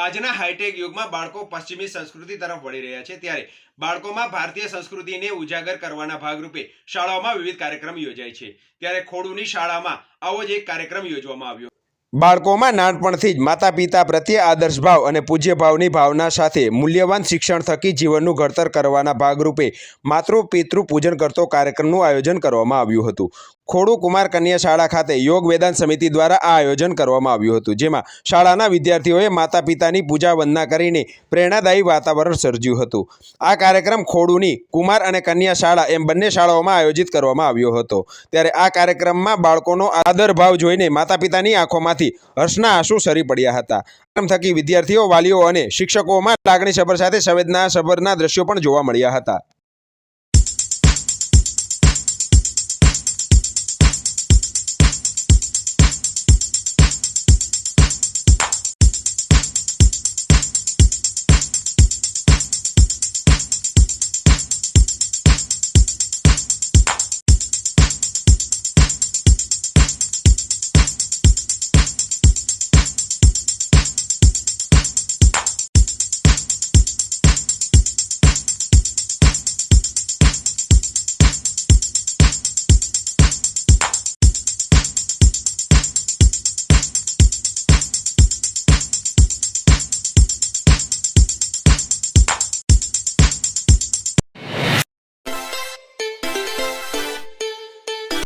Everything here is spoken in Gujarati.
આજના હાઈટેક યુગમાં બાળકો પશ્ચિમી સંસ્કૃતિ તરફ વળી રહ્યા છે ત્યારે બાળકોમાં ભારતીય સંસ્કૃતિને ઉજાગર કરવાના ભાગરૂપે શાળાઓમાં વિવિધ કાર્યક્રમ યોજાય છે. ત્યારે ખોડુની શાળામાં આવો જ એક કાર્યક્રમ યોજવામાં આવ્યો. બાળકોમાં નાનપણથી જ માતા પિતા પ્રત્યે આદર્શ ભાવ અને પૂજ્ય ભાવની ભાવના સાથે મૂલ્યવાન શિક્ષણ થકી જીવનનું ઘડતર કરવાના ભાગરૂપે માતૃ પિતૃ પૂજન કરતો કાર્યક્રમનું આયોજન કરવામાં આવ્યું હતું. ખોડુ કુમાર કન્યા શાળા ખાતે યોગ વેદાંત સમિતિ દ્વારા આ આયોજન કરવામાં આવ્યું હતું, જેમાં શાળાના વિદ્યાર્થીઓએ માતા પિતાની પૂજા વંદના કરીને પ્રેરણાદાયી વાતાવરણ સર્જ્યું હતું. આ કાર્યક્રમ ખોડુની કુમાર અને કન્યા શાળા એમ બંને શાળાઓમાં આયોજિત કરવામાં આવ્યો હતો. ત્યારે આ કાર્યક્રમમાં બાળકોનો આદર ભાવ જોઈને માતા પિતાની આંખોમાંથી હર્ષના આંસુ સરી પડ્યા હતા. થકી વિદ્યાર્થીઓ, વાલીઓ અને શિક્ષકોમાં લાગણી સભર સાથે સંવેદના સભરના દ્રશ્યો પણ જોવા મળ્યા હતા.